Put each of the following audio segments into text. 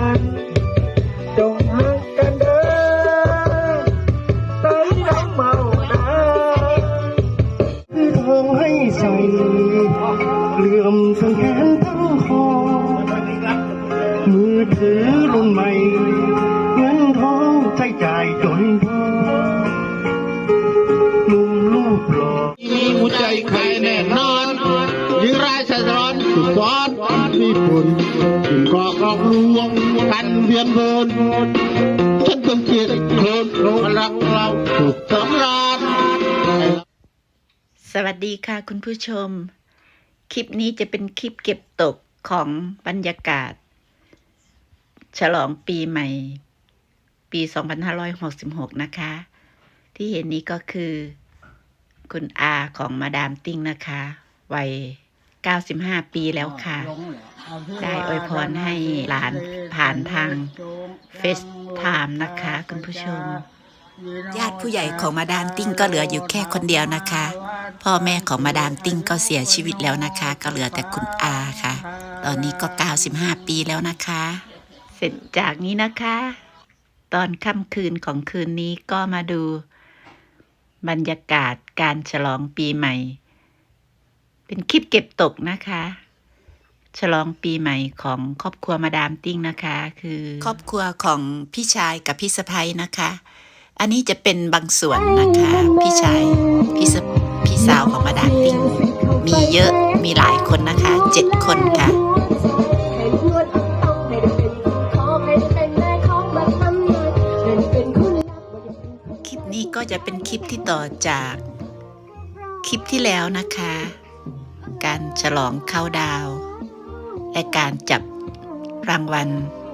กันจงหักกันเด้อใส่น้ำเมานะคือทองให้ใส่เหลื่อมสังแขนทั้งคอมือถือรุ่นใหม่เงินทองใช้จ่ายจนพอหนุ่มลูกหล่อมีหัวใจใครแน่ ยนวนฉันต้องเกียดโคลนโคลนรักเราถูกสำราญสวัสดีค่ะคุณผู้ชม คลิปนี้จะเป็นคลิปเก็บตกของบรรยากาศ ฉลองปีใหม่ ปี 2566 นะคะ ที่เห็นนี้ก็คือ คุณอาของมาดามติ้งนะคะ วัย 95 ปีแล้วค่ะ ได้อวยพรให้หลานผ่านทางเฟซไทม์นะคะคุณผู้ชม ญาติผู้ใหญ่ของมาดามติ้งก็เหลืออยู่แค่คนเดียวนะคะ พ่อแม่ของมาดามติ้งก็เสียชีวิตแล้วนะคะ ก็เหลือแต่คุณอาค่ะ ตอนนี้ก็ 95 ปีแล้วนะคะ เสร็จจากนี้นะคะ ตอนค่ำคืนของคืนนี้ก็มาดูบรรยากาศการฉลองปีใหม่ เป็นคลิปเก็บตกนะคะ ฉลองปีใหม่ของครอบครัวมาดามติ้งนะคะ คือ ครอบครัวของพี่ชายกับพี่สะพ้ยนะคะ อันนี้จะเป็นบางส่วนนะคะ พี่ชายพี่สะพี่สาวของมาดามติ้งมีเยอะมีหลายคนนะคะเจ็ดคนค่ะให้เพื่อนต้องให้ได้เป็นของให้ได้เป็นนายของแบบทำเลยให้ได้เป็นคุณลับว่าจะคลิปนี้ก็จะเป็นคลิปที่ต่อจากคลิปที่แล้วนะคะ การฉลองเข้าดาวน์และการจับรางวัล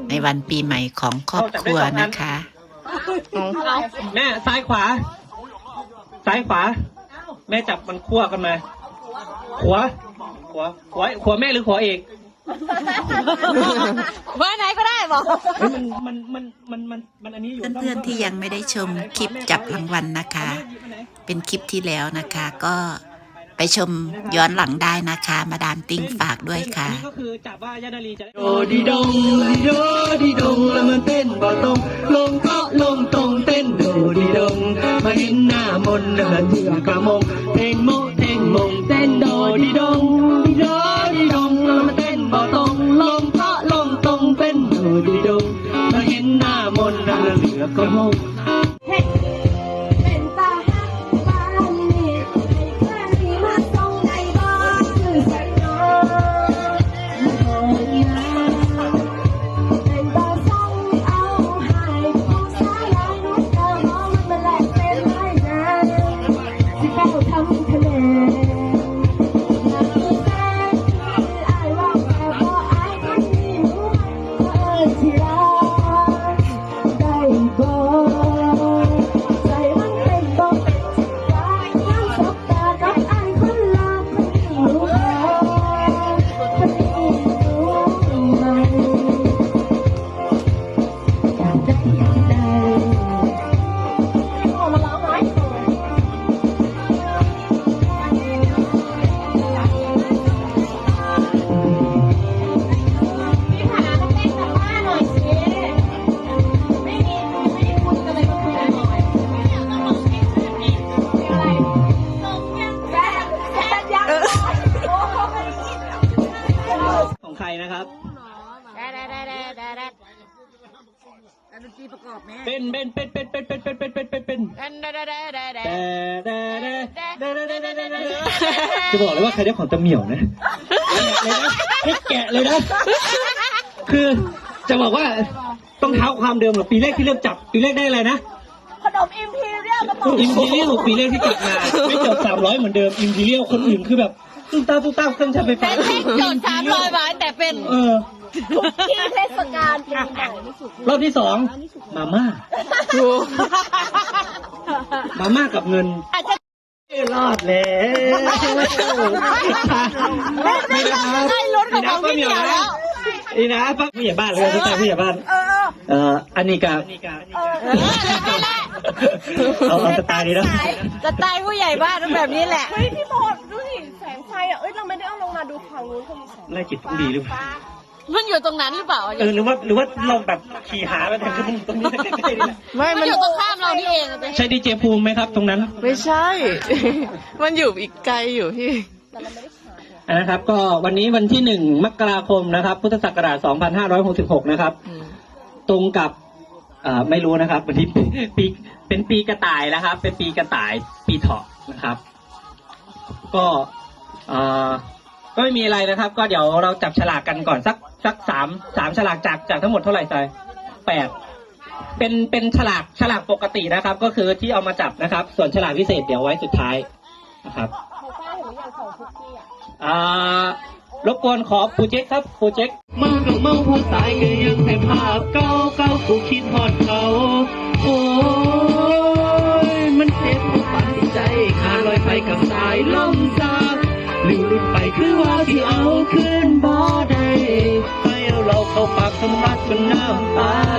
ในวันปีใหม่ของครอบครัวนะคะ แม่ซ้ายขวา ซ้ายขวา แม่จับมันคั่วกันมาขวาขวาขวาขวาแม่หรือขวาเอกว่าไหนก็ได้บอกเฮ้ยมันมันมันมันมันมันอันนี้อยู่เพื่อนๆที่ยังไม่ได้ชมคลิปจับรางวัลนะคะ เป็นคลิปที่แล้วนะคะก็ ไปชมย้อนหลังได้นะคะ มาดามติ้งฝากด้วยค่ะก็คือจับว่ายานาลีจะโดดีดงดีโดดีดงแล้วมันเต้นบ่ตรงลงก็ลงตรงเต้นโดดีดงมาเห็นหน้ามนต์แล้วก็เถื่อกระมงเต้งโมเต้งมงเต้นโดดีดงดีโดดีดงแล้วมันเต้นบ่ตรงลงก็ลงตรงเต้นโดดีดงมาเห็นหน้ามนต์แล้วก็เถื่อกระมง ดนตรีประกอบไหมเป็นเป็นเป็นเป็นเป็นเป็นเป็นเป็นเป็นเป็นได้ได้ได้ได้ได้แต่แต่แต่แต่แต่แต่แต่จะบอกเลยว่าใครได้ของตะเหมี่ยวนะไม่แกะเลยนะคือจะบอกว่าต้องเท้าความเดิมเหรอปีแรกที่เริ่มจับปีแรกได้อะไรนะขนมอิมพีเรียลกระป๋องอิมพีเรียลปีแรกที่จับมาไม่เกือบสามร้อยเหมือนเดิมอิมพีเรียลคนอื่นคือแบบตุ้มตามตุ้มตามเครื่องใช้ไฟฟ้าโดดสามร้อยบาทแต่เป็นเออ ที่เทศกาลปีใหม่ที่สุดรอบที่สองมาม่ามาม่ากับเงินอาจจะรอดแล้วนี่นะครับได้รถของของพี่เหมียวแล้วนี่นะป้าผู้ใหญ่บ้านเลยพี่ตาผู้ใหญ่บ้านเออเอ่ออันนี้กับเออนั่นแหละเอาเอาสไตล์นี้นะสไตล์ผู้ใหญ่บ้านแบบนี้แหละเฮ้ยพี่โบดดูสิแสงไฟอะเอ้ยเราไม่ได้เอาลงมาดูฝั่งนู้นเขามีแสงไล่จิตต้องดีหรือเปล่า มันอยู่ตรงนั้นหรือเปล่าเออหรือว่าหรือว่าเราแบบขี่หาไปแต่คือมันตรงนี้ใกล้ๆนี่แหละไม่มัมันนอยู่ตรงข้ามเรานี่เองอะเต้ใช่ดีเจภูมิไหมครับ ตรงนั้น ไม่ใช่ มันอยู่อีกไกลอยู่พี่ นะครับก็วันนี้วันที่หนึ่งมกราคมนะครับ พุทธศักราช 2566 นะครับ ตรงกับเอ่อไม่รู้นะครับวันนี้ ปีเป็นปีกระต่ายนะครับ เป็นปีกระต่ายปีเถาะนะครับ ก็เอ่อก็ไม่มีอะไรนะครับ ก็เดี๋ยวเราจับฉลากกันก่อนสัก สักสามสามฉลากจากจากทั้งหมดเท่าไหร่ใจแปดเป็นเป็นฉลากฉลากปกตินะครับ ก็คือที่เอามาจับนะครับ ส่วนฉลากพิเศษเดี๋ยวไว้สุดท้ายนะครับอ่ารบกวนขอโปรเจกต์ครับโปรเจกต์มากับเมาผู้ตายก็ยังแต่ภาพเก่าเก่ากูคิดฮอดเขาโอ้ยมันเจ็บปานใจขาดลอยไปกับสายลมซาลืมลุดไปคือว่าที่เอาขึ้นบ่ได้ ปากทำรักจนน้ำตา